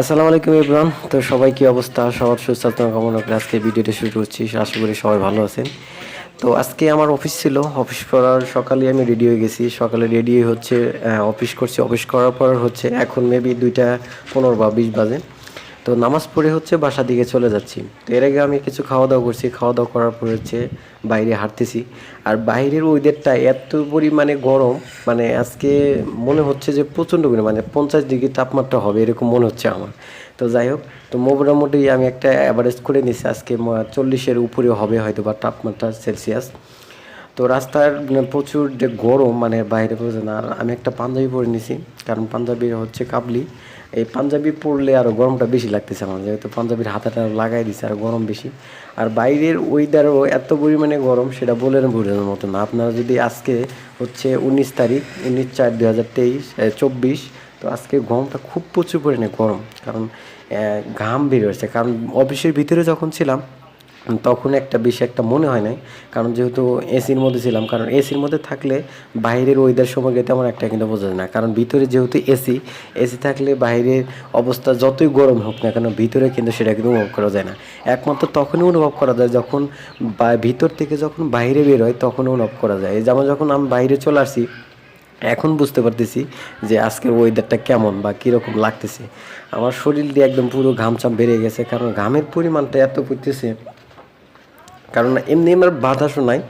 আসসালামু আলাইকুম ইব্রাহিম তো সবাই কি অবস্থা? সবার সুস্বাস্থ্য কামনা করে আজকে ভিডিওটা শুরু করছি। আশা করি সবাই ভালো আছেন। তো আজকে আমার অফিস ছিল। অফিস করার সকালে আমি রেডি হয়ে গেছি। সকালে রেডি হচ্ছে অফিস করছি। অফিস করার পর হচ্ছে এখন মেবি দুইটা পনেরো বা বিশ বাজে। তো নামাজ পড়ে হচ্ছে বাসার দিকে চলে যাচ্ছি। তো এর আগে আমি কিছু খাওয়া দাওয়া করছি খাওয়া দাওয়া করার পর হচ্ছে বাইরে হাঁটতেছি। আর বাইরের ওয়েদারটা এত পরিমাণে গরম মানে আজকে মনে হচ্ছে যে প্রচণ্ড পরিমাণে মানে পঞ্চাশ ডিগ্রি তাপমাত্রা হবে এরকম মনে হচ্ছে আমার। তো যাই হোক, তো মোটামুটি আমি একটা অ্যাভারেজ করে নিছি, আজকে চল্লিশের উপরে হবে হয়তো বা তাপমাত্রা সেলসিয়াস তো রাস্তার মানে প্রচুর যে গরম মানে বাইরে পড়ছে না, আর আমি একটা পাঞ্জাবি পরে নিছি, কারণ পাঞ্জাবি হচ্ছে কাবলি। এই পাঞ্জাবি পরলে আরও গরমটা বেশি লাগতেছে আমার, যেহেতু পাঞ্জাবির হাতাটা লাগাই দিছে, আর গরম বেশি। আর বাইরের ওয়েদারও এত পরিমাণে গরম, সেটা বলে বোঝানোর মতো না। আপনারা যদি আজকে হচ্ছে উনিশ তারিখ, উনিশ চার দু হাজার তেইশ চব্বিশ, তো আজকে গরমটা খুব প্রচুর পরিমাণে গরম। কারণ ঘাম বের হয়েছে। কারণ অফিসের ভিতরে যখন ছিলাম তখন একটা বেশি একটা মনে হয় নাই। কারণ যেহেতু এসির মধ্যে ছিলাম, কারণ এসির মধ্যে থাকলে বাইরের ওয়েদার সময় সম্পর্কে তেমন একটা কিন্তু বোঝা যায় না। কারণ ভিতরে যেহেতু এসি এসি থাকলে বাইরের অবস্থা যতই গরম হোক না কেন, ভিতরে কিন্তু সেটা কিন্তু অনুভব করা যায় না। একমাত্র তখনই অনুভব করা যায় যখন ভিতর থেকে যখন বাইরে বের হয় তখন অনুভব করা যায়। যেমন যখন আমি বাইরে চলে আসি এখন বুঝতে পারতেছি যে আজকের ওয়েদারটা কেমন বা, কীরকম লাগতেছে। আমার শরীর দিয়ে একদম পুরো ঘামচাম বেড়ে গেছে, কারণ ঘামের পরিমাণটা এত পড়তেছে কারণ এমনি আমার বাতাসও নাই।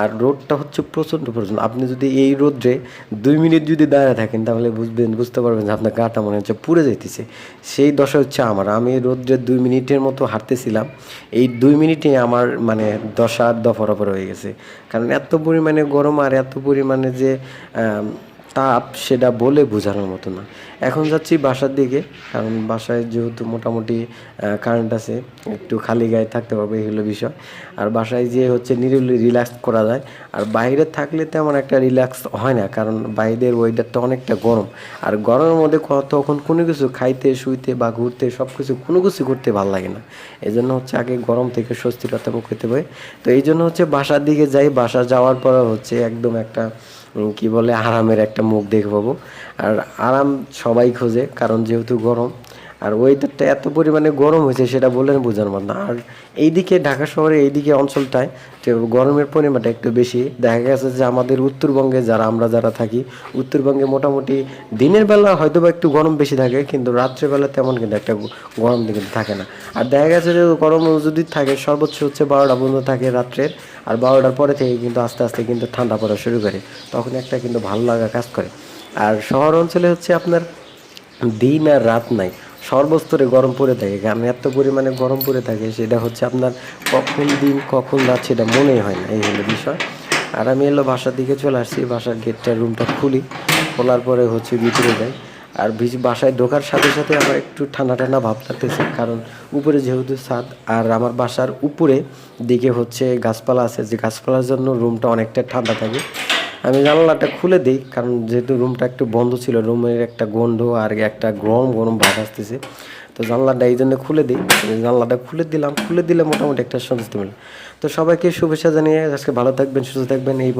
আর রোদটা হচ্ছে প্রচণ্ড প্রচণ্ড আপনি যদি এই রোদ্রে দুই মিনিট যদি দাঁড়িয়ে থাকেন, তাহলে বুঝবেন, বুঝতে পারবেন যে আপনার গাটা মনে হচ্ছে পুড়ে যেতেছে সেই দশা হচ্ছে আমার। আমি রোদ্রে দুই মিনিটের মতো হাঁটতেছিলাম। এই দুই মিনিটে আমার মানে দশা দফারফর হয়ে গেছে। কারণ এত পরিমাণে গরম আর এত পরিমাণে যে তাপ সেটা বলে বোঝানোর মতো না। এখন যাচ্ছি বাসার দিকে, কারণ বাসায় যেহেতু মোটামুটি কারেন্ট আছে, একটু খালি গায়ে থাকতে পারবে এগুলো বিষয়। আর বাসায় যে হচ্ছে নিরিবিলি রিল্যাক্স করা যায়, আর বাইরে থাকলে তেমন একটা রিল্যাক্স হয় না, কারণ বাইরের ওয়েদারটা অনেকটা গরম। আর গরমের মধ্যে তখন কোনো কিছু খাইতে, শুইতে বা ঘুরতে সব কিছু কোনো কিছু করতে ভালো লাগে না। এই জন্য হচ্ছে আগে গরম থেকে স্বস্তিকতা মুখ হতে তো এই জন্য হচ্ছে বাসার দিকে যাই, বাসা যাওয়ার পর হচ্ছে একদম একটা কি বলে আরামের একটা মুখ দেখে পাবো আর আরাম সবাই খোঁজে কারণ যেহেতু গরম আর ওয়েদারটা এত পরিমাণে গরম হয়েছে সেটা বলে বোঝানো পার না। আর এইদিকে ঢাকা শহরে এইদিকে অঞ্চলটায় যে গরমের পরিমাণটা একটু বেশি, দেখা গেছে যে আমাদের উত্তরবঙ্গে যারা, আমরা যারা থাকি, উত্তরবঙ্গে মোটামুটি দিনের বেলা হয়তো বা একটু গরম বেশি থাকে, কিন্তু রাত্রেবেলা তেমন কিন্তু একটা গরম কিন্তু থাকে না। আর দেখা গেছে যে গরম যদি থাকে, সর্বোচ্চ হচ্ছে বারোটা পর্যন্ত থাকে রাত্রের, আর বারোটার পরে থেকে কিন্তু আস্তে আস্তে কিন্তু ঠান্ডা পড়া শুরু করে, তখন একটা কিন্তু ভালো লাগা কাজ করে। আর শহর অঞ্চলে হচ্ছে আপনার দিন আর রাত নাই। সর্বস্তরে গরম পড়ে থাকে। কারণ এত পরিমাণে গরম পড়ে থাকে, সেটা হচ্ছে আপনার কখন দিন, কখন রাত, সেটা মনেই হয় না, এই হলো বিষয়। আর আমি এলো বাসার দিকে চলে আসছি, বাসার গেটটা, রুমটা খুলি, খোলার পরে হচ্ছে ভিতরে যাই। আর বাসায় ঢোকার সাথে সাথে আমার একটু ঠান্ডা ঠান্ডা ভাব লাগতেছে, কারণ উপরে যেহেতু ছাদ, আর আমার বাসার উপরে দিকে হচ্ছে গাছপালা আছে, যে গাছপালার জন্য রুমটা অনেকটা ঠান্ডা থাকে। আমি জানলাটা খুলে দিই, কারণ যেহেতু রুমটা একটু বন্ধ ছিল, রুমের একটা গন্ধ আর একটা গরম গরম ভাব আসতেছে। তো জানলাটা এই জন্য খুলে দিই জানলাটা খুলে দিলাম, খুলে দিলে মোটামুটি একটা সন্তুষ্টি মিলে। তো সবাইকে শুভেচ্ছা জানিয়ে আজকে ভালো থাকবেন, সুস্থ থাকবেন, এই